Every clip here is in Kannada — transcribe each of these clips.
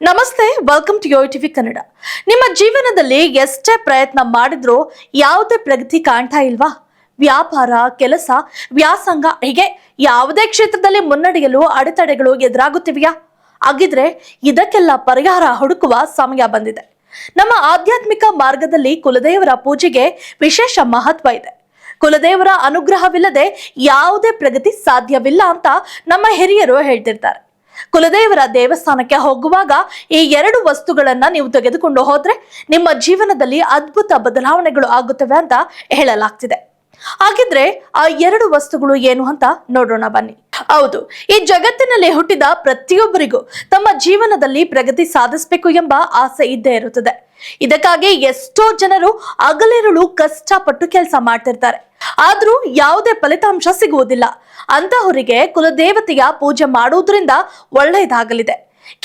ನಮಸ್ತೆ welcome to Yo TV Kannada ನಿಮ್ಮ ಜೀವನದಲ್ಲಿ ಎಷ್ಟೇ ಪ್ರಯತ್ನ ಮಾಡಿದ್ರೂ ಯಾವುದೇ ಪ್ರಗತಿ ಕಾಣ್ತಾ ಇಲ್ವಾ? ವ್ಯಾಪಾರ, ಕೆಲಸ, ವ್ಯಾಸಂಗ, ಹೀಗೆ ಯಾವುದೇ ಕ್ಷೇತ್ರದಲ್ಲಿ ಮುನ್ನಡೆಯಲು ಅಡೆತಡೆಗಳು ಎದುರಾಗುತ್ತಿವೆಯಾ? ಹಾಗಿದ್ರೆ ಇದಕ್ಕೆಲ್ಲ ಪರಿಹಾರ ಹುಡುಕುವ ಸಮಯ ಬಂದಿದೆ. ನಮ್ಮ ಆಧ್ಯಾತ್ಮಿಕ ಮಾರ್ಗದಲ್ಲಿ ಕುಲದೇವರ ಪೂಜೆಗೆ ವಿಶೇಷ ಮಹತ್ವ ಇದೆ. ಕುಲದೇವರ ಅನುಗ್ರಹವಿಲ್ಲದೆ ಯಾವುದೇ ಪ್ರಗತಿ ಸಾಧ್ಯವಿಲ್ಲ ಅಂತ ನಮ್ಮ ಹಿರಿಯರು ಹೇಳ್ತಿರ್ತಾರೆ. ಕುಲದೇವರ ದೇವಸ್ಥಾನಕ್ಕೆ ಹೋಗುವಾಗ ಈ ಎರಡು ವಸ್ತುಗಳನ್ನ ನೀವು ತೆಗೆದುಕೊಂಡು ಹೋದ್ರೆ ನಿಮ್ಮ ಜೀವನದಲ್ಲಿ ಅದ್ಭುತ ಬದಲಾವಣೆಗಳು ಆಗುತ್ತವೆ ಅಂತ ಹೇಳಲಾಗ್ತಿದೆ. ಹಾಗಿದ್ರೆ ಆ ಎರಡು ವಸ್ತುಗಳು ಏನು ಅಂತ ನೋಡೋಣ ಬನ್ನಿ. ಹೌದು, ಈ ಜಗತ್ತಿನಲ್ಲಿ ಹುಟ್ಟಿದ ಪ್ರತಿಯೊಬ್ಬರಿಗೂ ತಮ್ಮ ಜೀವನದಲ್ಲಿ ಪ್ರಗತಿ ಸಾಧಿಸಬೇಕು ಎಂಬ ಆಸೆ ಇದ್ದೇ ಇರುತ್ತದೆ. ಇದಕ್ಕಾಗಿ ಎಷ್ಟೋ ಜನರು ಹಗಲಿರುಳು ಕಷ್ಟಪಟ್ಟು ಕೆಲಸ ಮಾಡ್ತಿರ್ತಾರೆ. ಆದ್ರೂ ಯಾವುದೇ ಫಲಿತಾಂಶ ಸಿಗುವುದಿಲ್ಲ. ಅಂತಹವರಿಗೆ ಕುಲದೇವತೆಯ ಪೂಜೆ ಮಾಡುವುದರಿಂದ ಒಳ್ಳೆಯದಾಗಲಿದೆ.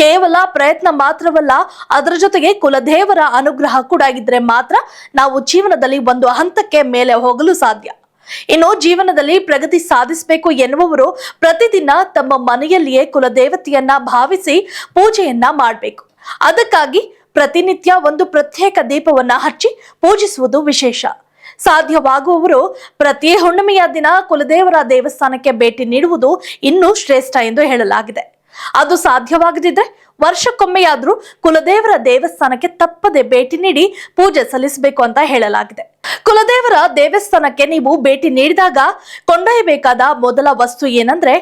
ಕೇವಲ ಪ್ರಯತ್ನ ಮಾತ್ರವಲ್ಲ, ಅದರ ಜೊತೆಗೆ ಕುಲದೇವರ ಅನುಗ್ರಹ ಕೂಡ ಇದ್ರೆ ಮಾತ್ರ ನಾವು ಜೀವನದಲ್ಲಿ ಒಂದು ಹಂತಕ್ಕೆ ಮೇಲೆ ಹೋಗಲು ಸಾಧ್ಯ. ಇನ್ನು ಜೀವನದಲ್ಲಿ ಪ್ರಗತಿ ಸಾಧಿಸಬೇಕು ಎನ್ನುವವರು ಪ್ರತಿದಿನ ತಮ್ಮ ಮನೆಯಲ್ಲಿಯೇ ಕುಲದೇವತೆಯನ್ನ ಭಾವಿಸಿ ಪೂಜೆಯನ್ನ ಮಾಡಬೇಕು. ಅದಕ್ಕಾಗಿ ಪ್ರತಿನಿತ್ಯ ಒಂದು ಪ್ರತ್ಯೇಕ ದೀಪವನ್ನ ಹಚ್ಚಿ ಪೂಜಿಸುವುದು ವಿಶೇಷ. ಸಾಧ್ಯವಾಗುವವರು ಪ್ರತಿ ಹುಣ್ಣಿಮೆಯ ದಿನ ಕುಲದೇವರ ದೇವಸ್ಥಾನಕ್ಕೆ ಭೇಟಿ ನೀಡುವುದು ಇನ್ನೂ ಶ್ರೇಷ್ಠ ಎಂದು ಹೇಳಲಾಗಿದೆ. ಅದು ಸಾಧ್ಯವಾಗದಿದ್ರೆ ವರ್ಷಕ್ಕೊಮ್ಮೆಯಾದ್ರೂ ಕುಲದೇವರ ದೇವಸ್ಥಾನಕ್ಕೆ ತಪ್ಪದೆ ಭೇಟಿ ನೀಡಿ ಪೂಜೆ ಸಲ್ಲಿಸಬೇಕು ಅಂತ ಹೇಳಲಾಗಿದೆ. ಕುಲದೇವರ ದೇವಸ್ಥಾನಕ್ಕೆ ನೀವು ಭೇಟಿ ನೀಡಿದಾಗ ಕೊಂಡೊಯ್ಯಬೇಕಾದ ಮೊದಲ ವಸ್ತು ಏನಂದ್ರೆ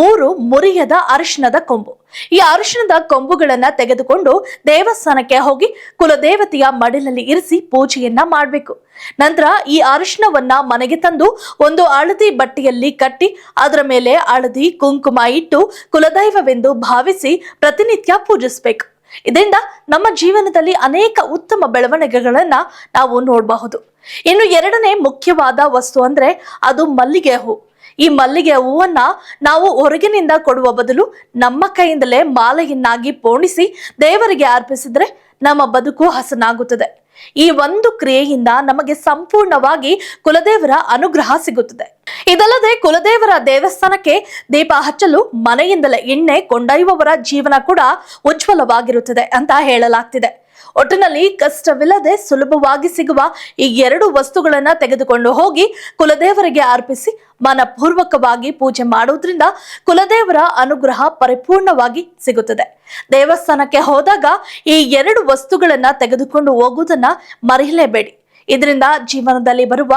ಮೂರು ಮುರಿಯದ ಅರಿಶಿನದ ಕೊಂಬು. ಈ ಅರಿಶಿಣದ ಕೊಂಬುಗಳನ್ನ ತೆಗೆದುಕೊಂಡು ದೇವಸ್ಥಾನಕ್ಕೆ ಹೋಗಿ ಕುಲದೇವತೆಯ ಮಡಿಲಲ್ಲಿ ಇರಿಸಿ ಪೂಜೆಯನ್ನ ಮಾಡಬೇಕು. ನಂತರ ಈ ಅರಿಶಿಣವನ್ನ ಮನೆಗೆ ತಂದು ಒಂದು ಅಳದಿ ಬಟ್ಟೆಯಲ್ಲಿ ಕಟ್ಟಿ ಅದರ ಮೇಲೆ ಅಳದಿ ಕುಂಕುಮ ಇಟ್ಟು ಕುಲದೈವವೆಂದು ಭಾವಿಸಿ ಪ್ರತಿನಿತ್ಯ ಪೂಜಿಸಬೇಕು. ಇದರಿಂದ ನಮ್ಮ ಜೀವನದಲ್ಲಿ ಅನೇಕ ಉತ್ತಮ ಬೆಳವಣಿಗೆಗಳನ್ನ ನಾವು ನೋಡಬಹುದು. ಇನ್ನು ಎರಡನೇ ಮುಖ್ಯವಾದ ವಸ್ತು ಅಂದ್ರೆ ಅದು ಮಲ್ಲಿಗೆ ಹೂ. ಈ ಮಲ್ಲಿಗೆ ಹೂವನ್ನ ನಾವು ಹೊರಗಿನಿಂದ ಕೊಡುವ ಬದಲು ನಮ್ಮ ಕೈಯಿಂದಲೇ ಮಾಲೆಯನ್ನಾಗಿ ಪೋಣಿಸಿ ದೇವರಿಗೆ ಅರ್ಪಿಸಿದ್ರೆ ನಮ್ಮ ಬದುಕು ಹಸನಾಗುತ್ತದೆ. ಈ ಒಂದು ಕ್ರಿಯೆಯಿಂದ ನಮಗೆ ಸಂಪೂರ್ಣವಾಗಿ ಕುಲದೇವರ ಅನುಗ್ರಹ ಸಿಗುತ್ತದೆ. ಇದಲ್ಲದೆ ಕುಲದೇವರ ದೇವಸ್ಥಾನಕ್ಕೆ ದೀಪ ಹಚ್ಚಲು ಮನೆಯಿಂದಲೇ ಎಣ್ಣೆ ಕೊಂಡೊಯ್ಯುವವರ ಜೀವನ ಕೂಡ ಉಜ್ವಲವಾಗಿರುತ್ತದೆ ಅಂತ ಹೇಳಲಾಗ್ತಿದೆ. ಒಟ್ಟಿನಲ್ಲಿ ಕಷ್ಟವಿಲ್ಲದೆ ಸುಲಭವಾಗಿ ಸಿಗುವ ಈ ಎರಡು ವಸ್ತುಗಳನ್ನ ತೆಗೆದುಕೊಂಡು ಹೋಗಿ ಕುಲದೇವರಿಗೆ ಅರ್ಪಿಸಿ ಮನಪೂರ್ವಕವಾಗಿ ಪೂಜೆ ಮಾಡುವುದರಿಂದ ಕುಲದೇವರ ಅನುಗ್ರಹ ಪರಿಪೂರ್ಣವಾಗಿ ಸಿಗುತ್ತದೆ. ದೇವಸ್ಥಾನಕ್ಕೆ ಹೋದಾಗ ಈ ಎರಡು ವಸ್ತುಗಳನ್ನ ತೆಗೆದುಕೊಂಡು ಹೋಗುವುದನ್ನ ಮರೆಯಲೇಬೇಡಿ. ಇದರಿಂದ ಜೀವನದಲ್ಲಿ ಬರುವ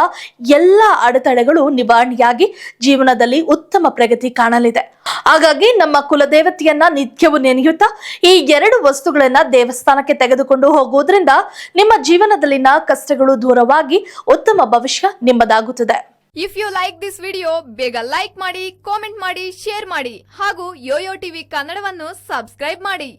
ಎಲ್ಲ ಅಡೆತಡೆಗಳು ನಿವಾರಣೆಯಾಗಿ ಜೀವನದಲ್ಲಿ ಉತ್ತಮ ಪ್ರಗತಿ ಕಾಣಲಿದೆ. ಹಾಗಾಗಿ ನಮ್ಮ ಕುಲದೇವತೆಯನ್ನ ನಿತ್ಯವೂ ನೆನೆಯುತ್ತಾ ಈ ಎರಡು ವಸ್ತುಗಳನ್ನ ದೇವಸ್ಥಾನಕ್ಕೆ ತೆಗೆದುಕೊಂಡು ಹೋಗುವುದರಿಂದ ನಿಮ್ಮ ಜೀವನದಲ್ಲಿನ ಕಷ್ಟಗಳು ದೂರವಾಗಿ ಉತ್ತಮ ಭವಿಷ್ಯ ನಿಮ್ಮದಾಗುತ್ತದೆ. If you like this video ಬೇಗ ಲೈಕ್ ಮಾಡಿ ಕಾಮೆಂಟ್ ಮಾಡಿ ಶೇರ್ ಮಾಡಿ ಹಾಗೂ ಯೋಯೋ ಟಿವಿ ಕನ್ನಡವನ್ನು ಸಬ್ಸ್ಕ್ರೈಬ್ ಮಾಡಿ.